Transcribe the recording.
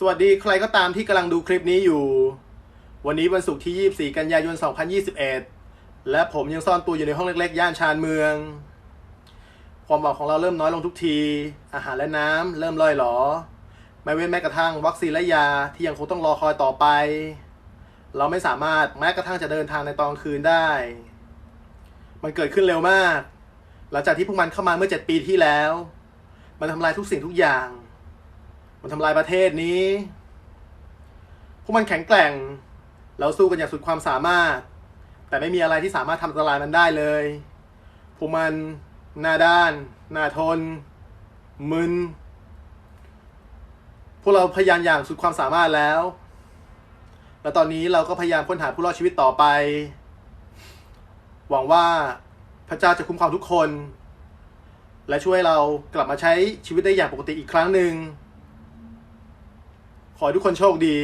สวัสดีใครก็ตามที่กำลังดูคลิปนี้อยู่ วันนี้วันศุกร์ที่ 24 กันยายน 2021 และผมยังซ่อนตัวอยู่ในห้องเล็กๆ ย่านชานเมือง ความหวังของเราเริ่มน้อยลงทุกที อาหารและน้ำเริ่มล่อยหลอ ไม่เว้นแม้กระทั่งวัคซีนและยาที่ยังคงต้องรอคอยต่อไป เราไม่สามารถแม้กระทั่งจะเดินทางในตอนคืนได้ มันเกิดขึ้นเร็วมาก หลังจากที่พวกมันเข้ามาเมื่อ 7 ปีที่แล้ว มันทำลายทุกสิ่งทุกอย่าง มันทำลายประเทศนี้ พวกมันแข็งแกร่ง เราสู้กันอย่างสุดความสามารถ แต่ไม่มีอะไรที่สามารถทำอันตรายมันได้เลย พวกมันหน้าด้าน หน้าทน มึน พวกเราพยายามอย่างสุดความสามารถแล้ว และตอนนี้เราก็พยายามค้นหาผู้รอดชีวิตต่อไป หวังว่าพระเจ้าจะคุ้มครองทุกคน และช่วยเรากลับมาใช้ชีวิตได้อย่างปกติอีกครั้งหนึ่ง ขอให้ทุกคนโชคดี